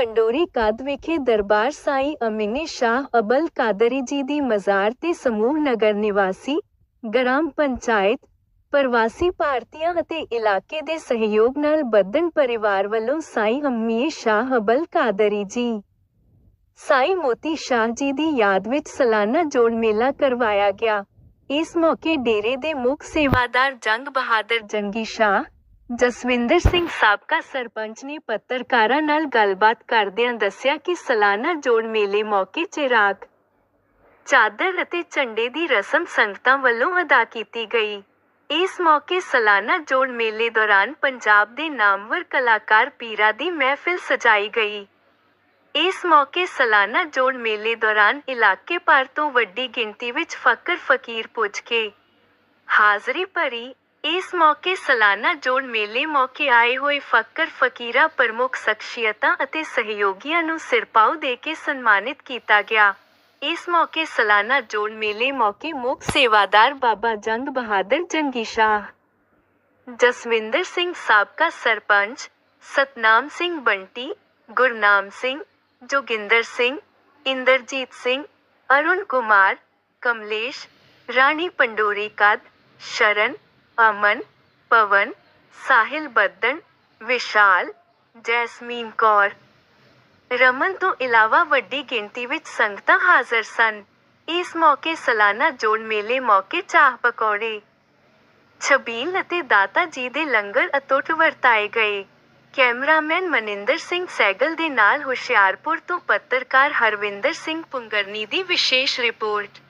ਪੰਡੋਰੀ ਕਾਦ ਵਿਖੇ ਦਰਬਾਰ ਸਾਈਂ ਅਮੀਨੇ ਸ਼ਾਹ ਅਬਲ ਕਾਦਰੀ ਜੀ ਦੀ ਮਜ਼ਾਰ ਤੇ ਸਮੂਹ ਨਗਰ ਨਿਵਾਸੀ, ਗ੍ਰਾਮ ਪੰਚਾਇਤ, ਪ੍ਰਵਾਸੀ ਭਾਰਤੀਆਂ ਅਤੇ ਇਲਾਕੇ ਦੇ ਸਹਿਯੋਗ ਨਾਲ ਬੱਦਨ ਪਰਿਵਾਰ ਵੱਲੋਂ ਸਾਈਂ ਅਮੀਰ ਸ਼ਾਹ ਅਬਲ ਕਾਦਰੀ ਜੀ। ਸਾਈਂ ਮੋਤੀ ਸ਼ਾਹ ਜੀ ਦੀ ਯਾਦ ਵਿੱਚ ਸਾਲਾਨਾ ਜੋੜ ਮੇਲਾ ਕਰਵਾਇਆ ਗਿਆ। ਇਸ ਮੌਕੇ ਡੇਰੇ ਦੇ ਮੁੱਖ ਸੇਵਾਦਾਰ ਜੰਗ ਬਹਾਦਰ ਜੰਗੀ ਸ਼ਾਹ ਜਸਵਿੰਦਰ ਸਿੰਘ ਸਾਬਕਾ ਸਰਪੰਚ ਨੇ ਪੱਤਰਕਾਰਾਂ ਨਾਲ ਗੱਲਬਾਤ ਕਰਦਿਆਂ ਦੱਸਿਆ ਕਿ ਸਾਲਾਨਾ ਜੋੜ ਮੇਲੇ ਮੌਕੇ ਚਿਰਾਗ ਚਾਦਰ ਅਤੇ ਝੰਡੇ ਦੀ ਰਸਮ ਸੰਗਤਾਂ ਵੱਲੋਂ ਅਦਾ ਕੀਤੀ ਗਈ। ਇਸ ਮੌਕੇ ਸਾਲਾਨਾ ਜੋੜ ਮੇਲੇ ਦੌਰਾਨ ਪੰਜਾਬ ਦੇ ਨਾਮਵਰ ਕਲਾਕਾਰ ਪੀਰਾ ਦੀ ਮਹਿਫਿਲ ਸਜਾਈ ਗਈ। ਇਸ ਮੌਕੇ ਸਾਲਾਨਾ ਜੋੜ ਮੇਲੇ ਦੌਰਾਨ ਇਲਾਕੇ ਭਰ ਤੋਂ ਵੱਡੀ ਗਿਣਤੀ ਵਿੱਚ ਫਕਰ ਫਕੀਰ ਪੁੱਜ ਕੇ ਹਾਜ਼ਰੀ ਭਰੀ ਇਸ ਮੌਕੇ ਸਾਲਾਨਾ ਜੋੜ ਮੇਲੇ ਮੌਕੇ ਆਏ ਹੋਏ ਫਕਰ ਫਕੀਰਾ, ਪ੍ਰਮੁੱਖ ਸ਼ਖਸੀਅਤਾਂ ਅਤੇ ਸਹਿਯੋਗੀਆਂ ਨੂੰ ਸਿਰਪਾਉ ਦੇ ਕੇ ਸਨਮਾਨਿਤ ਕੀਤਾ ਗਿਆ। ਇਸ ਮੌਕੇ ਸਾਲਾਨਾ ਜੋੜ ਮੇਲੇ ਮੌਕੇ ਮੁੱਖ ਸੇਵਾਦਾਰ ਬਾਬਾ ਜੰਗ ਬਹਾਦਰ ਜੰਗੀ ਸ਼ਾਹ, ਜਸਵਿੰਦਰ ਸਿੰਘ ਸਾਬਕਾ ਸਰਪੰਚ, ਸਤਨਾਮ ਸਿੰਘ ਬੰਟੀ, ਗੁਰਨਾਮ ਸਿੰਘ, ਜੋਗਿੰਦਰ ਸਿੰਘ, ਇੰਦਰਜੀਤ ਸਿੰਘ, ਅਰੁਣ ਕੁਮਾਰ, ਕਮਲੇਸ਼, ਰਾਣੀ ਪੰਡੋਰੀ ਕਦ, ਸ਼ਰਨ ਅਮਨ, ਪਵਨ, ਸਾਹਿਲ ਬੱਦਨ, ਵਿਸ਼ਾਲ, ਜੈਸਮੀਨ ਕੌਰ। ਰਮਨ ਤੋਂ ਇਲਾਵਾ ਵੱਡੀ ਗਿਣਤੀ ਵਿੱਚ ਸੰਗਤਾਂ ਹਾਜ਼ਰ ਸਨ। ਇਸ ਮੌਕੇ ਸਾਲਾਨਾ ਜੋੜ ਮੇਲੇ ਮੌਕੇ ਚਾਹ ਪਕੌੜੇ। ਛਬੀਲ ਅਤੇ ਦਾਤਾ ਜੀ ਦੇ ਲੰਗਰ ਅਤੁੱਟ ਵਰਤਾਏ ਗਏ। ਕੈਮਰਾਮੈਨ ਮਨਿੰਦਰ ਸਿੰਘ ਸੈਗਲ ਦੇ ਨਾਲ ਹੁਸ਼ਿਆਰਪੁਰ ਤੋਂ ਪੱਤਰਕਾਰ ਹਰਵਿੰਦਰ ਸਿੰਘ ਪੁੰਗਰਨੀ ਦੀ ਵਿਸ਼ੇਸ਼ ਰਿਪੋਰਟ।